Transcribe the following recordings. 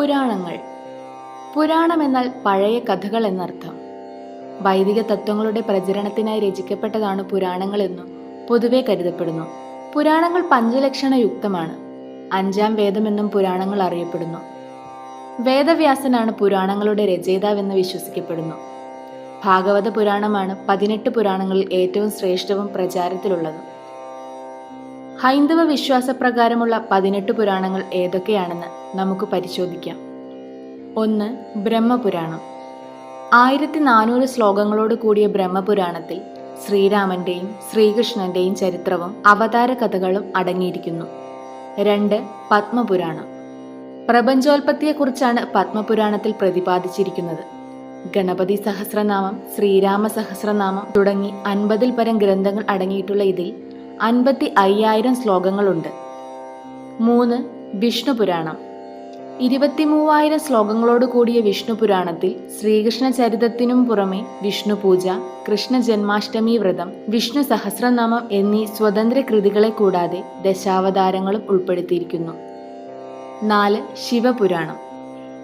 പുരാണങ്ങൾ. പുരാണം എന്നാൽ പഴയ കഥകൾ എന്നർത്ഥം. വൈദിക തത്വങ്ങളുടെ പ്രചരണത്തിനായി രചിക്കപ്പെട്ടതാണ് പുരാണങ്ങൾ എന്നും പൊതുവെ കരുതപ്പെടുന്നു. പുരാണങ്ങൾ പഞ്ചലക്ഷണ യുക്തമാണ് അഞ്ചാം വേദമെന്നും പുരാണങ്ങൾ അറിയപ്പെടുന്നു. വേദവ്യാസനാണ് പുരാണങ്ങളുടെ രചയിതാവെന്ന് വിശ്വസിക്കപ്പെടുന്നു. ഭാഗവത പുരാണമാണ് പതിനെട്ട് പുരാണങ്ങളിൽ ഏറ്റവും ശ്രേഷ്ഠവും പ്രചാരത്തിലുള്ളതും. ഹൈന്ദവ വിശ്വാസപ്രകാരമുള്ള പതിനെട്ട് പുരാണങ്ങൾ ഏതൊക്കെയാണെന്ന് നമുക്ക് പരിശോധിക്കാം. ഒന്ന് ബ്രഹ്മപുരാണം. ആയിരത്തി നാനൂറ് ശ്ലോകങ്ങളോട് കൂടിയ ബ്രഹ്മപുരാണത്തിൽ ശ്രീരാമന്റെയും ശ്രീകൃഷ്ണന്റെയും ചരിത്രവും അവതാര കഥകളും അടങ്ങിയിരിക്കുന്നു. രണ്ട് പത്മപുരാണം. പ്രപഞ്ചോൽപത്തിയെക്കുറിച്ചാണ് പത്മപുരാണത്തിൽ പ്രതിപാദിച്ചിരിക്കുന്നത്. ഗണപതി സഹസ്രനാമം ശ്രീരാമ സഹസ്രനാമം തുടങ്ങി അൻപതിൽ പരം ഗ്രന്ഥങ്ങൾ അടങ്ങിയിട്ടുള്ള ഇതിൽ അൻപത്തി അയ്യായിരം ശ്ലോകങ്ങളുണ്ട്. മൂന്ന് വിഷ്ണു പുരാണം ഇരുപത്തിമൂവായിരം ശ്ലോകങ്ങളോട് കൂടിയ വിഷ്ണു പുരാണത്തിൽ ശ്രീകൃഷ്ണ ചരിതത്തിനും പുറമെ വിഷ്ണു പൂജ കൃഷ്ണ ജന്മാഷ്ടമി വ്രതം വിഷ്ണു സഹസ്രനാമം എന്നീ സ്വതന്ത്ര കൃതികളെ കൂടാതെ ദശാവതാരങ്ങളും ഉൾപ്പെടുത്തിയിരിക്കുന്നു. നാല് ശിവപുരാണം.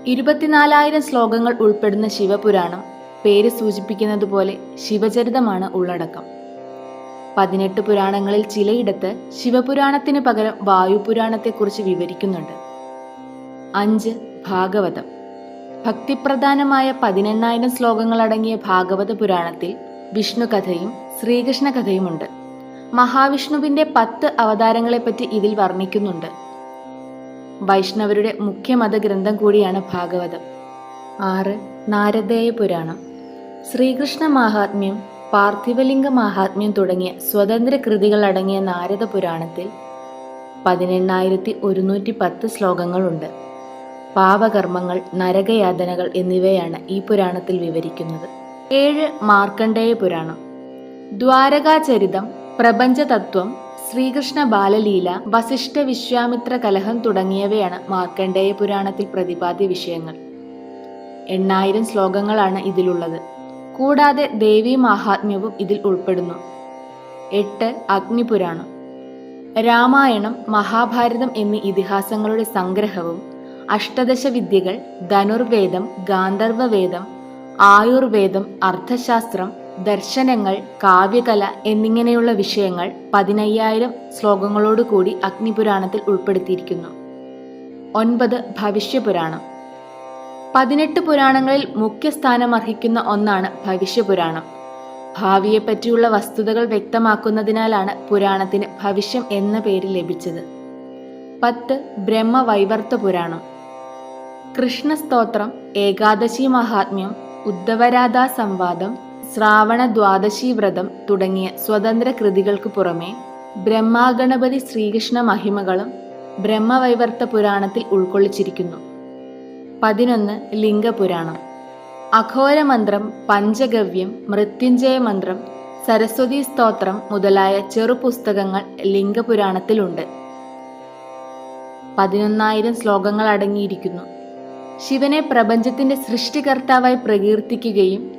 ഇരുപത്തിനാലായിരം ശ്ലോകങ്ങൾ ഉൾപ്പെടുന്ന ശിവപുരാണം പേര് സൂചിപ്പിക്കുന്നത് പോലെ ശിവചരിതമാണ് ഉള്ളടക്കം. പതിനെട്ട് പുരാണങ്ങളിൽ ചിലയിടത്ത് ശിവപുരാണത്തിന് പകരം വായുപുരാണത്തെക്കുറിച്ച് വിവരിക്കുന്നുണ്ട്. അഞ്ച് ഭാഗവതം. ഭക്തിപ്രധാനമായ പതിനെണ്ണായിരം ശ്ലോകങ്ങൾ അടങ്ങിയ ഭാഗവത പുരാണത്തിൽ വിഷ്ണു കഥയും ശ്രീകൃഷ്ണ കഥയുമുണ്ട് മഹാവിഷ്ണുവിന്റെ പത്ത് അവതാരങ്ങളെപ്പറ്റി ഇതിൽ വർണിക്കുന്നുണ്ട്. വൈഷ്ണവരുടെ മുഖ്യ മതഗ്രന്ഥം കൂടിയാണ് ഭാഗവതം. ആറ് നാരദേയ പുരാണം. ശ്രീകൃഷ്ണ മാഹാത്മ്യം പാർത്ഥിവലിംഗ മഹാത്മ്യം തുടങ്ങിയ സ്വതന്ത്ര കൃതികൾ അടങ്ങിയ നാരദ പുരാണത്തിൽ പതിനെണ്ണായിരത്തി ഒരുന്നൂറ്റി പത്ത് ശ്ലോകങ്ങളുണ്ട്. പാപകർമ്മങ്ങൾ നരകയാതനകൾ എന്നിവയാണ് ഈ പുരാണത്തിൽ വിവരിക്കുന്നത്. ഏഴ് മാർക്കണ്ഡേയ പുരാണം. ദ്വാരകാചരിതം പ്രപഞ്ചതത്വം ശ്രീകൃഷ്ണ ബാലലീല വസിഷ്ഠ വിശ്വാമിത്ര കലഹം തുടങ്ങിയവയാണ് മാർക്കണ്ഡേയ പുരാണത്തിൽ പ്രതിപാദ്യ വിഷയങ്ങൾ. എണ്ണായിരം ശ്ലോകങ്ങളാണ് ഇതിലുള്ളത്. കൂടാതെ ദേവീ മാഹാത്മ്യവും ഇതിൽ ഉൾപ്പെടുന്നു. എട്ട് അഗ്നിപുരാണം. രാമായണം മഹാഭാരതം എന്നീ ഇതിഹാസങ്ങളുടെ സംഗ്രഹവും അഷ്ടദശ വിദ്യകൾ ധനുർവേദം ഗാന്ധർവവേദം ആയുർവേദം അർത്ഥശാസ്ത്രം ദർശനങ്ങൾ കാവ്യകല എന്നിങ്ങനെയുള്ള വിഷയങ്ങൾ പതിനയ്യായിരം ശ്ലോകങ്ങളോടുകൂടി അഗ്നിപുരാണത്തിൽ ഉൾപ്പെടുത്തിയിരിക്കുന്നു. ഒൻപത് ഭവിഷ്യപുരാണം. പതിനെട്ട് പുരാണങ്ങളിൽ മുഖ്യ സ്ഥാനം അർഹിക്കുന്ന ഒന്നാണ് ഭവിഷ്യപുരാണം. ഭാവിയെപ്പറ്റിയുള്ള വസ്തുതകൾ വ്യക്തമാക്കുന്നതിനാലാണ് പുരാണത്തിന് ഭവിഷ്യം എന്ന പേര് ലഭിച്ചത്. പത്ത് ബ്രഹ്മവൈവർത്ത പുരാണം കൃഷ്ണസ്തോത്രം ഏകാദശി മഹാത്മ്യം ഉദ്ധവരാധാ സംവാദം ശ്രാവണ ദ്വാദശി വ്രതം തുടങ്ങിയ സ്വതന്ത്ര കൃതികൾക്ക് പുറമെ ബ്രഹ്മാഗണപതി ശ്രീകൃഷ്ണ മഹിമകളും ബ്രഹ്മവൈവർത്ത പുരാണത്തിൽ ഉൾക്കൊള്ളിച്ചിരിക്കുന്നു. പതിനൊന്ന് ലിംഗപുരാണം. അഘോരമന്ത്രം പഞ്ചഗവ്യം മൃത്യുഞ്ജയ മന്ത്രം സരസ്വതി സ്തോത്രം മുതലായ ചെറുപുസ്തകങ്ങൾ ലിംഗപുരാണത്തിലുണ്ട്. പതിനൊന്നായിരം ശ്ലോകങ്ങൾ അടങ്ങിയിരിക്കുന്നു. ശിവനെ പ്രപഞ്ചത്തിന്റെ സൃഷ്ടികർത്താവായി പ്രകീർത്തിക്കുകയും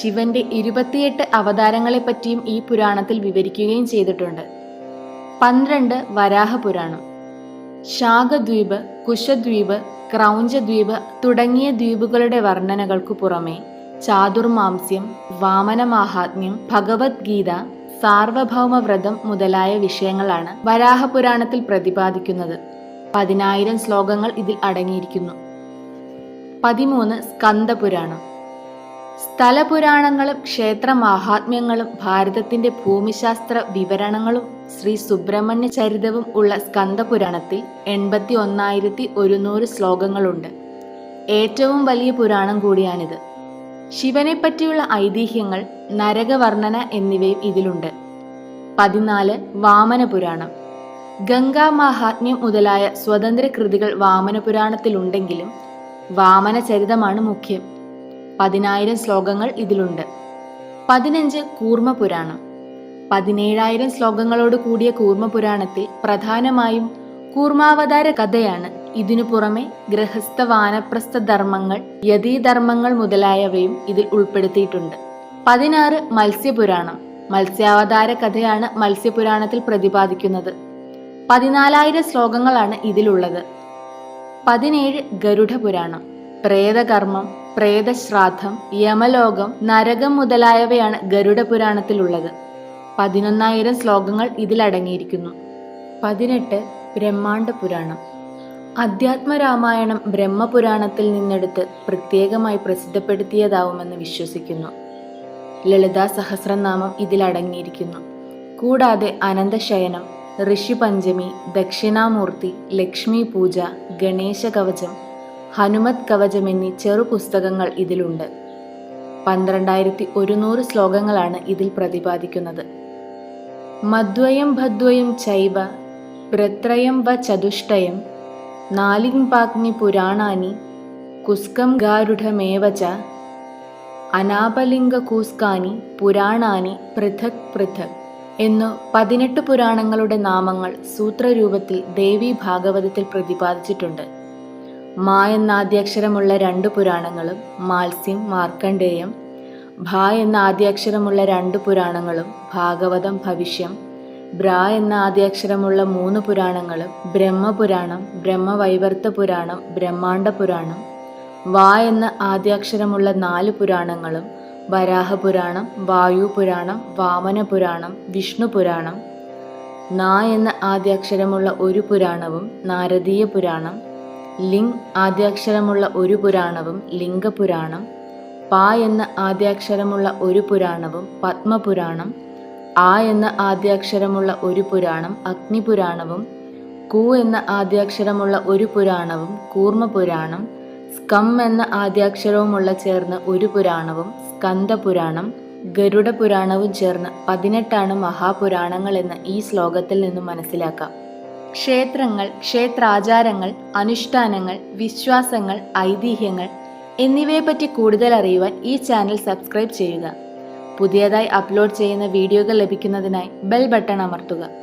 ശിവന്റെ ഇരുപത്തിയെട്ട് അവതാരങ്ങളെപ്പറ്റിയും ഈ പുരാണത്തിൽ വിവരിക്കുകയും ചെയ്തിട്ടുണ്ട്. പന്ത്രണ്ട് വരാഹപുരാണം. ശാഖദ്വീപ് കുശദ്വീപ് ക്രൗഞ്ചദ്വീപ് തുടങ്ങിയ ദ്വീപുകളുടെ വർണനകൾക്കു പുറമെ ചാതുർമാംസ്യം വാമനമാഹാത്മ്യം ഭഗവത്ഗീത സാർവഭൗമവ്രതം മുതലായ വിഷയങ്ങളാണ് വരാഹപുരാണത്തിൽ പ്രതിപാദിക്കുന്നത്. പതിനായിരം ശ്ലോകങ്ങൾ ഇതിൽ അടങ്ങിയിരിക്കുന്നു. പതിമൂന്ന് സ്കന്ദപുരാണം. സ്ഥലപുരാണങ്ങളും ക്ഷേത്രമാഹാത്മ്യങ്ങളും ഭാരതത്തിന്റെ ഭൂമിശാസ്ത്ര വിവരണങ്ങളും ശ്രീ സുബ്രഹ്മണ്യ ചരിതവും ഉള്ള സ്കന്ദപുരാണത്തിൽ എൺപത്തി ഒന്നായിരത്തി ഒരുന്നൂറ് ശ്ലോകങ്ങളുണ്ട്. ഏറ്റവും വലിയ പുരാണം കൂടിയാണിത്. ശിവനെ പറ്റിയുള്ള ഐതിഹ്യങ്ങൾ നരകവർണന എന്നിവയും ഇതിലുണ്ട്. പതിനാല് വാമന പുരാണം ഗംഗാ മഹാത്മ്യം മുതലായ സ്വതന്ത്ര കൃതികൾ വാമന പുരാണത്തിലുണ്ടെങ്കിലും വാമന ചരിതമാണ് മുഖ്യം. പതിനായിരം ശ്ലോകങ്ങൾ ഇതിലുണ്ട്. പതിനഞ്ച് കൂർമ്മ പുരാണം പതിനേഴായിരം ശ്ലോകങ്ങളോട് കൂടിയ കൂർമ്മ പുരാണത്തിൽ പ്രധാനമായും കൂർമാവതാര കഥയാണ്. ഇതിനു പുറമെ ഗൃഹസ്ഥ വാനപ്രസ്ഥ ധർമ്മങ്ങൾ യതീധർമ്മങ്ങൾ മുതലായവയും ഇതിൽ ഉൾപ്പെടുത്തിയിട്ടുണ്ട്. പതിനാറ് മത്സ്യപുരാണം. മത്സ്യാവതാര കഥയാണ് മത്സ്യപുരാണത്തിൽ പ്രതിപാദിക്കുന്നത്. പതിനാലായിരം ശ്ലോകങ്ങളാണ് ഇതിലുള്ളത്. പതിനേഴ് ഗരുഡപുരാണം. പ്രേതകർമ്മം പ്രേതശ്രാദ്ധം യമലോകം നരകം മുതലായവയാണ് ഗരുഡ പുരാണത്തിലുള്ളത് പതിനൊന്നായിരം ശ്ലോകങ്ങൾ ഇതിലടങ്ങിയിരിക്കുന്നു. പതിനെട്ട് ബ്രഹ്മാണ്ട പുരാണം. അധ്യാത്മരാമായണം ബ്രഹ്മപുരാണത്തിൽ നിന്നെടുത്ത് പ്രത്യേകമായി പ്രസിദ്ധപ്പെടുത്തിയതാവുമെന്ന് വിശ്വസിക്കുന്നു. ലളിതാ സഹസ്രനാമം ഇതിലടങ്ങിയിരിക്കുന്നു. കൂടാതെ അനന്തശയനം ഋഷിപഞ്ചമി ദക്ഷിണാമൂർത്തി ലക്ഷ്മി പൂജ ഗണേശ കവചം ഹനുമത് കവചം എന്നീ ചെറു പുസ്തകങ്ങൾ ഇതിലുണ്ട്. പന്ത്രണ്ടായിരത്തി ഒരുന്നൂറ് ശ്ലോകങ്ങളാണ് ഇതിൽ പ്രതിപാദിക്കുന്നത്. മദ്വയം ഭദ്വയം ചൈവ പ്രത്രയം വ ചതുഷ്ടയം നാലിംപാഗ്നി പുരാണാനി കുസ്കം ഗാരുഢമേവ ച അനാപലിംഗകൂസ്കാനി പുരാണാനി പൃഥക് പൃഥക് എന്നു പതിനെട്ട് പുരാണങ്ങളുടെ നാമങ്ങൾ സൂത്രരൂപത്തിൽ ദേവി ഭാഗവതത്തിൽ പ്രതിപാദിച്ചിട്ടുണ്ട്. മാ എന്നാദ്യാക്ഷരമുള്ള രണ്ട് പുരാണങ്ങളും മാത്സ്യം മാർക്കണ്ഡേയം ഭ എന്ന ആദ്യാക്ഷരമുള്ള രണ്ട് പുരാണങ്ങളും ഭാഗവതം ഭവിഷ്യം. ബ്ര എന്ന ആദ്യാക്ഷരമുള്ള മൂന്ന് പുരാണങ്ങളും ബ്രഹ്മപുരാണം ബ്രഹ്മവൈവർത്ത പുരാണം ബ്രഹ്മാണ്ട പുരാണം വ എന്ന ആദ്യാക്ഷരമുള്ള നാല് പുരാണങ്ങളും വരാഹപുരാണം വായുപുരാണം വാമനപുരാണം വിഷ്ണുപുരാണം. ന എന്ന ആദ്യാക്ഷരമുള്ള ഒരു പുരാണവും നാരദീയ പുരാണം ലിംഗ് ആദ്യാക്ഷരമുള്ള ഒരു പുരാണവും ലിംഗപുരാണം. പ എന്ന ആദ്യാക്ഷരമുള്ള ഒരു പുരാണവും പത്മപുരാണം ആ എന്ന ആദ്യാക്ഷരമുള്ള ഒരു പുരാണം അഗ്നിപുരാണവും കു എന്ന ആദ്യാക്ഷരമുള്ള ഒരു പുരാണവും കൂർമ്മപുരാണം സ്കം എന്ന ആദ്യാക്ഷരവുമുള്ള ചേർന്ന് ഒരു പുരാണവും സ്കന്ദപുരാണം ഗരുഡ പുരാണവും ചേർന്ന് പതിനെട്ടാണ് മഹാപുരാണങ്ങൾ എന്ന് ഈ ശ്ലോകത്തിൽ നിന്നും മനസ്സിലാക്കാം. ക്ഷേത്രങ്ങൾ ക്ഷേത്രാചാരങ്ങൾ അനുഷ്ഠാനങ്ങൾ വിശ്വാസങ്ങൾ ഐതിഹ്യങ്ങൾ എന്നിവയെപ്പറ്റി കൂടുതൽ അറിയുവാൻ ഈ ചാനൽ സബ്സ്ക്രൈബ് ചെയ്യുക. പുതിയതായി അപ്ലോഡ് ചെയ്യുന്ന വീഡിയോകൾ ലഭിക്കുന്നതിനായി ബെൽ ബട്ടൺ അമർത്തുക.